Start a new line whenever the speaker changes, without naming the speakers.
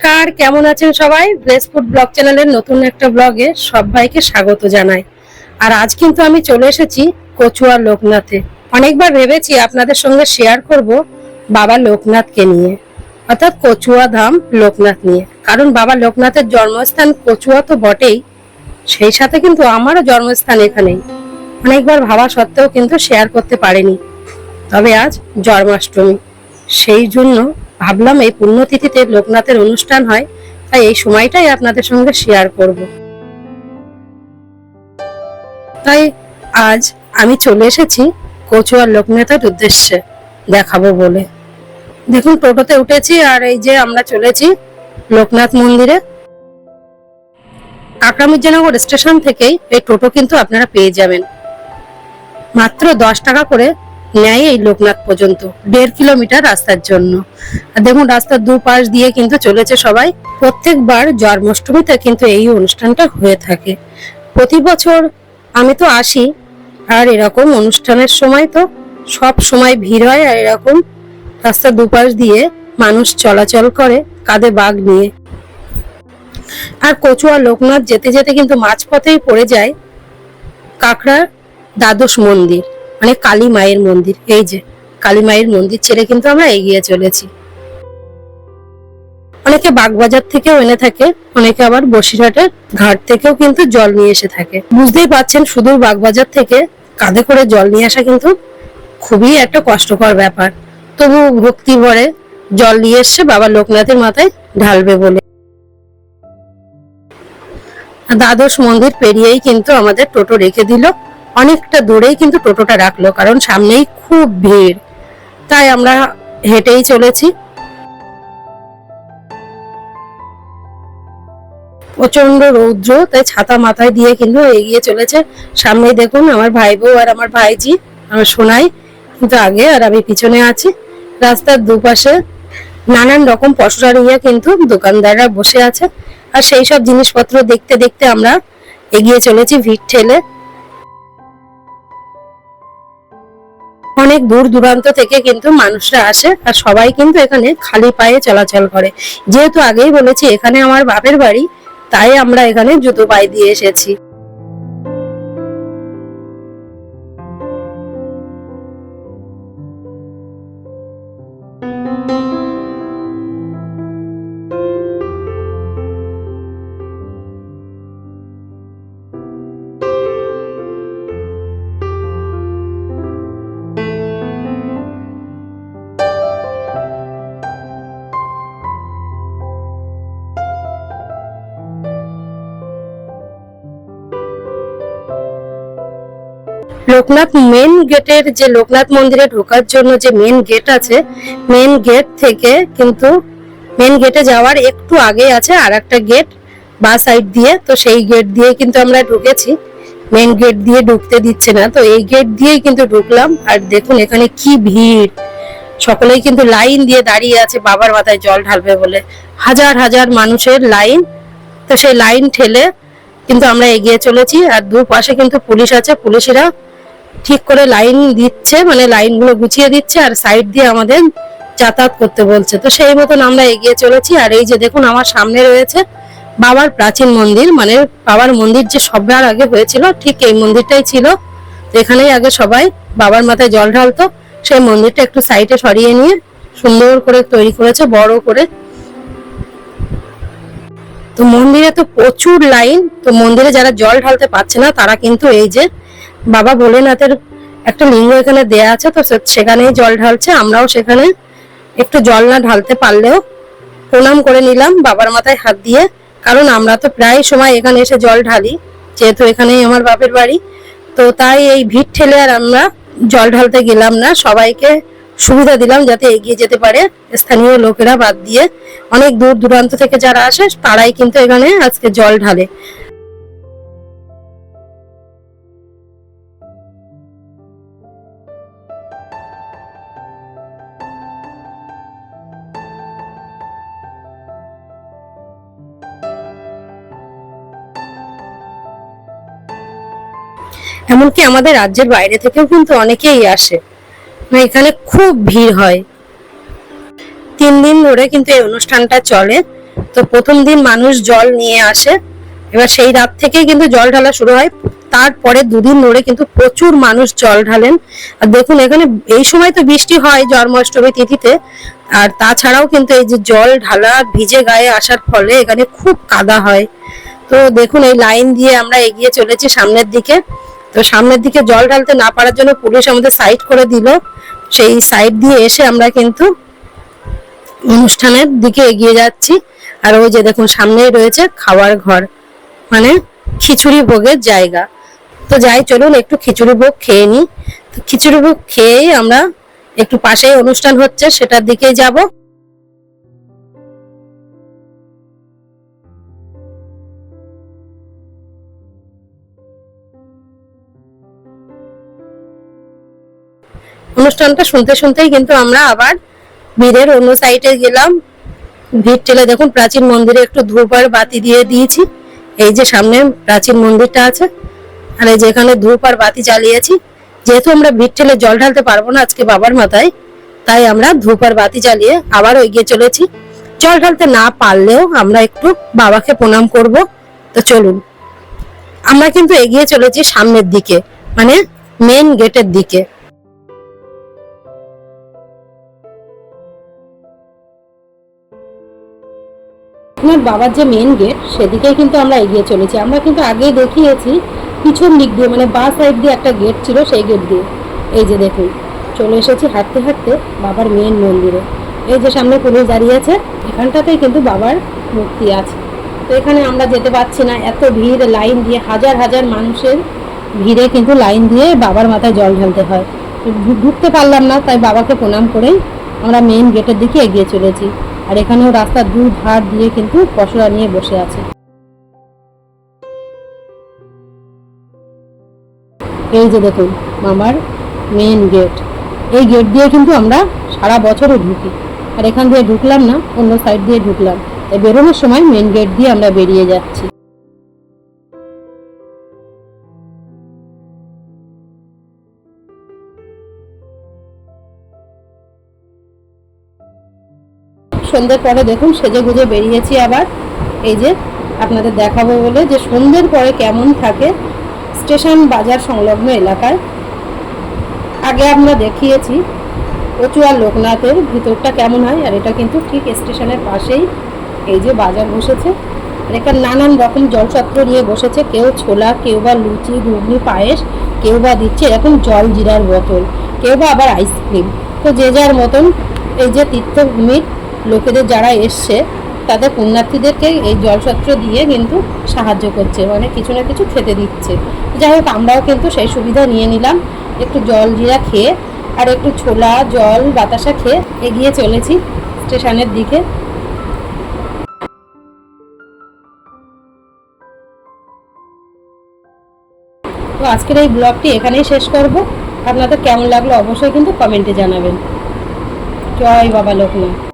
নমস্কার, কেমন আছেন সবাই? ব্লেস ফুড ব্লগ চ্যানেলের নতুন একটা ব্লগে সবাইকে স্বাগত জানাই। আর আজ কিন্তু আমি চলে এসেছি কচুয়া লোকনাথে। অনেকবার ভেবেছি আপনাদের সঙ্গে শেয়ার করব বাবা লোকনাথকে নিয়ে। অর্থাৎ কচুয়া ধাম লোকনাথ নিয়ে। কারণ বাবা লোকনাথের জন্মস্থান কচুয়া তো বটেই, সেই সাথে কিন্তু আমারও জন্মস্থান এখানেই। অনেকবার ভাবা সত্ত্বেও কিন্তু শেয়ার করতে পারিনি। তবে আজ জন্মাষ্টমী, সেই জন্য ভাবলাম এই পুণ্যতিথিতে লোকনাথের অনুষ্ঠান হয়, তাই এই সময়টাই আপনাদের সঙ্গে শেয়ার করব। তাই আজ আমি চলে এসেছি কচুয়ার লোকনাথের উদ্দেশ্যে দেখাবো বলে। দেখুন, টোটোতে উঠেছি আর এই যে আমরা চলেছি লোকনাথ মন্দিরে। আকরামুজ্জানগর স্টেশন থেকেই এই টোটো কিন্তু আপনারা পেয়ে যাবেন। মাত্র দশ টাকা করে নেয় এই লোকনাথ পর্যন্ত, দেড় কিলোমিটার রাস্তার জন্য। আর দেখুন, রাস্তার দুপাশ দিয়ে কিন্তু চলেছে সবাই। প্রত্যেকবার জন্মাষ্টমীতে কিন্তু এই অনুষ্ঠানটা হয়ে থাকে। প্রতি বছর আমি তো আসি, আর এরকম অনুষ্ঠানের সময় তো সব সময় ভিড় হয়, আর এরকম রাস্তার দুপাশ দিয়ে মানুষ চলাচল করে কাঁধে বাঘ নিয়ে। আর কচুয়া লোকনাথ যেতে যেতে কিন্তু মাঝপথেই পড়ে যায় কাঁকড়ার দ্বাদশ মন্দির। মানে কালী মায়ের মন্দির, এই যে কালী মায়ের মন্দির ছেড়ে কিন্তু আমরা এগিয়ে চলেছি। অনেকে বাগবাজার থেকেও এনে থাকে, অনেকে আবার বসিরহাটের ঘাট থেকেও কিন্তু জল নিয়ে এসে থাকে। বুঝতেই পাচ্ছেন সুদূর বাগবাজার থেকে কাঁধে করে জল নিয়ে আসা কিন্তু খুবই একটা কষ্টকর ব্যাপার। তবু ভক্তি ভরে জল নিয়ে এসছে বাবা লোকনাথের মাথায় ঢালবে বলে। দ্বাদশ মন্দির পেরিয়েই কিন্তু আমাদের টোটো রেখে দিল। অনেকটা দূরেই কিন্তু টোটোটা রাখল, কারণ সামনেই খুব ভিড়। তাই আমরা হেঁটেই চলেছি। প্রচণ্ড রৌদ্র, তাই ছাতা মাথায় দিয়ে কিন্তু এগিয়ে চলেছে। সামনেই দেখুন আমার ভাই বউ আর আমার ভাইজি, আমার সোনাই, কিন্তু আগে আর আমি পিছনে আছি। রাস্তার দুপাশে নানান রকম পশুরা নিয়ে কিন্তু দোকানদাররা বসে আছে। আর সেই সব জিনিসপত্র দেখতে দেখতে আমরা এগিয়ে চলেছি ভিড় ঠেলে। অনেক দূর দূরান্ত থেকে কিন্তু মানুষরা আসে আর সবাই কিন্তু এখানে খালি পায়ে চলাচল করে। যেহেতু আগেই বলেছি, এখানে আমার বাপের বাড়ি, তাই আমরা এখানে জুতো পায়ে দিয়ে এসেছি। লোকনাথ মেন গেটের যে লোকনাথ মন্দিরে ঢোকার জন্য যে মেন গেট আছে মেন গেট থেকে কিন্তু মেন গেটে যাওয়ার একটু আগে আছে আর একটা গেট বা সাইড দিয়ে, তো সেই গেট দিয়ে কিন্তু আমরা ঢুকেছি। মেন গেট দিয়ে ঢুকতে দিচ্ছে না, তো এই গেট দিয়েই কিন্তু ঢুকলাম। আর দেখুন এখানে কি ভিড়। সকলেই কিন্তু লাইন দিয়ে দাঁড়িয়ে আছে, বাবার মাথায় জল ঢালবে বলে। হাজার হাজার মানুষের লাইন। তো সেই লাইন ঠেলে কিন্তু আমরা এগিয়ে চলেছি, আর দুপাশে কিন্তু পুলিশ আছে। পুলিশেরা ঠিক করে লাইন দিচ্ছে মানে লাইনগুলো গুছিয়ে দিচ্ছে আর সাইড দিয়ে আমাদের যাতায়াত করতে বলছে। তো সেই মতন আমরা এগিয়ে চলেছি আর এই যে দেখুন আমার সামনে রয়েছে বাবার প্রাচীন মন্দির মানে বাবার মন্দির যে সবার আগে হয়েছিল, ঠিক এই মন্দিরটাই ছিল। এখানেই আগে সবাই বাবার মাথায় জল ঢালতো, সেই মন্দিরটা একটু সাইডে সরিয়ে নিয়ে সুন্দর করে তৈরি করেছে, বড় করে। তো মন্দিরে তো প্রচুর লাইন তো মন্দিরে যারা জল ঢালতে পারছে না, তারা কিন্তু এই যে বাবা ভোলেনাথের একটা লিঙ্গ এখানে দেয়া আছে, তো সেখানেই জল ঢালছে, আমরাও সেখানে একটু জল না ঢালতে পারলেও প্রণাম করে নিলাম বাবার মাথায় হাত দিয়ে। কারণ আমরা তো প্রায় সময় এখানে এসে জল ঢালি, যেহেতু এখানেই আমার বাপের বাড়ি। তো তাই এই ভিড় ঠেলে আর আমরা জল ঢালতে গেলাম না। সবাইকে সুবিধা দিলাম যাতে এগিয়ে যেতে পারে স্থানীয় লোকেরা বাদ দিয়ে। অনেক দূর দূরান্ত থেকে যারা আসে, তারাই কিন্তু এখানে আজকে জল ঢালে। এমনকি আমাদের রাজ্যের বাইরে থেকেও কিন্তু অনেকেই আসে। মানে এখানে খুব ভিড় হয়। তিন দিন ধরে কিন্তু এই অনুষ্ঠানটা চলে। তো প্রথম দিন মানুষ জল নিয়ে আসে। এবার সেই রাত থেকেই কিন্তু জল ঢালা শুরু হয়। তারপরে দুদিন ধরে কিন্তু প্রচুর মানুষ জল ঢালেন। আর দেখুন, এখানে এই সময় তো বৃষ্টি হয় জন্মাষ্টমী তিথিতে। আর তাছাড়াও কিন্তু এই যে জল ঢালা ভিজে গায়ে আসার ফলে এখানে খুব কাদা হয়। তো দেখুন, এই লাইন দিয়ে আমরা এগিয়ে চলেছি সামনের দিকে। তো সামনের দিকে জল ঢালতে না পারার জন্য পুলিশ আমাদের সাইড করে দিল। সেই সাইড দিয়ে এসে আমরা কিন্তু অনুষ্ঠানের দিকে এগিয়ে যাচ্ছি। আর ওই যে দেখুন, সামনেই রয়েছে খাওয়ার ঘর মানে খিচুড়ি ভোগের জায়গা। তো যাই, চলুন একটু খিচুড়ি ভোগ খেয়ে নিই। তো খিচুড়ি ভোগ খেয়েই আমরা একটু পাশেই অনুষ্ঠান হচ্ছে, সেটার দিকেই যাব। অনুষ্ঠানটা শুনতে শুনতেই কিন্তু আমরা আবার ভিড়ের অন্য সাইডে গেলাম। ভিড় ঠেলে দেখুন, প্রাচীন মন্দিরে একটু ধূপ আর বাতি দিয়ে দিয়েছি। এই যে সামনে প্রাচীন মন্দিরটা আছে, আর এই যে এখানে ধূপ আর বাতি জ্বালিয়েছি। যেহেতু আমরা ভিড় ঠেলে জল ঢালতে পারব না আজকে বাবার মাথায়, তাই আমরা ধূপ আর বাতি জ্বালিয়ে আবার এগিয়ে চলেছি। জল ঢালতে না পারলেও আমরা একটু বাবাকে প্রণাম করব। তো চলুন, আমরা কিন্তু এগিয়ে চলেছি সামনের দিকে মানে মেন গেটের দিকে। আপনার বাবার যে মেন গেট সেদিকেই কিন্তু আমরা এগিয়ে চলেছি। আমরা কিন্তু আগেই দেখিয়েছি, পিছন দিক দিয়ে মানে বা সাইড দিয়ে একটা গেট ছিল, সেই গেট দিয়ে। এই যে দেখুন, চলে এসেছি হাঁটতে হাঁটতে বাবার মেন মন্দিরে। এই যে সামনে পুলিশ দাঁড়িয়ে আছে, এখানটাতেই কিন্তু বাবার মূর্তি আছে। তো এখানে আমরা যেতে পারছি না, এত ভিড়, লাইন দিয়ে, হাজার হাজার মানুষের ভিড়ে কিন্তু লাইন দিয়ে বাবার মাথায় জল ঢালতে হয়। ঢুকতে পারলাম না, তাই বাবাকে প্রণাম করেই আমরা মেন গেটের দিকে এগিয়ে চলেছি। আর এখানেও রাস্তার দু ধার দিয়ে কিন্তু পশরা নিয়ে বসে আছে। এই যে দেখুন, আমার মেন গেট এই গেট দিয়ে কিন্তু আমরা সারা বছরও ঢুকি। আর এখান দিয়ে ঢুকলাম না, অন্য সাইড দিয়ে ঢুকলাম। বেরোনোর সময় মেন গেট দিয়ে আমরা বেরিয়ে যাচ্ছি। সন্ধ্যের পরে দেখুন সেজে গুজে বেরিয়েছি আবার। এই যে আপনাদের দেখাবো বলে যে সন্ধ্যের পরে কেমন থাকে স্টেশন বাজার সংলগ্ন এলাকায়। আগে আমরা দেখিয়েছি কচুয়া লোকনাথের ভিতরটা কেমন হয়, আর এটা কিন্তু ঠিক স্টেশনের পাশেই এই যে বাজার বসেছে। আর এখানে নানান রকম জলছত্র নিয়ে বসেছে, কেউ ছোলা, কেউ বা লুচি, ঘুগনি, পায়েস, কেউ বা দিচ্ছে এরকম জল জিরার বোতল, কেউ বা আবার আইসক্রিম তো যে যার মতন এই যে তীর্থভূমির লোকেদের যারা এসছে, তাদের পুণ্যার্থীদেরকে এই জলছত্র দিয়ে কিন্তু সাহায্য করছে মানে কিছু না কিছু খেতে দিচ্ছে। যাই হোক, আমরাও কিন্তু সেই সুবিধা নিয়ে নিলাম। একটু জল জিরা খেয়ে আর একটু ছোলা, জল, বাতাসা খেয়ে এগিয়ে চলেছি স্টেশনের দিকে। তো আজকের এই ব্লগটি এখানেই শেষ করব। আপনাদের কেমন লাগল অবশ্যই কিন্তু কমেন্টে জানাবেন। জয় বাবা লোকনাথ।